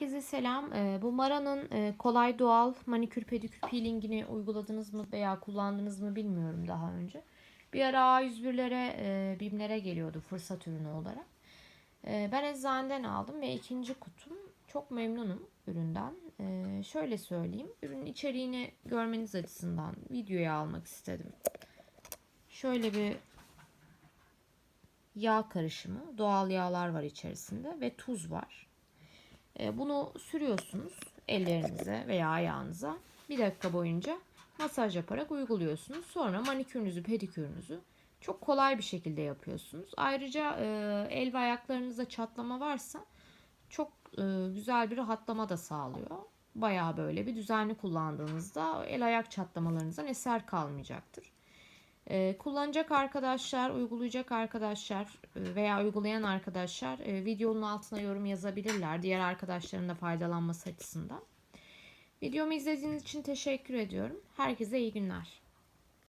Herkese selam. Ee, Bu Mara'nın e, kolay doğal manikür pedikür peelingini uyguladınız mı veya kullandınız mı bilmiyorum daha önce. Bir ara A101'lere, e, BİM'lere geliyordu fırsat ürünü olarak. E, Ben eczaneden aldım ve ikinci kutum. Çok memnunum üründen. Şöyle söyleyeyim. Ürünün içeriğini görmeniz açısından videoya almak istedim. Şöyle bir yağ karışımı, doğal yağlar var içerisinde ve tuz var. E, Bunu sürüyorsunuz ellerinize veya ayağınıza. Bir dakika boyunca masaj yaparak uyguluyorsunuz. Sonra manikürünüzü, pedikürünüzü çok kolay bir şekilde yapıyorsunuz. Ayrıca e, el ve ayaklarınızda çatlama varsa çok e, güzel bir rahatlama da sağlıyor. Bayağı böyle bir düzenli kullandığınızda el ayak çatlamalarınızdan eser kalmayacaktır. Ee, kullanacak arkadaşlar, uygulayacak arkadaşlar e, veya uygulayan arkadaşlar e, videonun altına yorum yazabilirler. Diğer arkadaşların da faydalanması açısından. Videomu izlediğiniz için teşekkür ediyorum. Herkese iyi günler.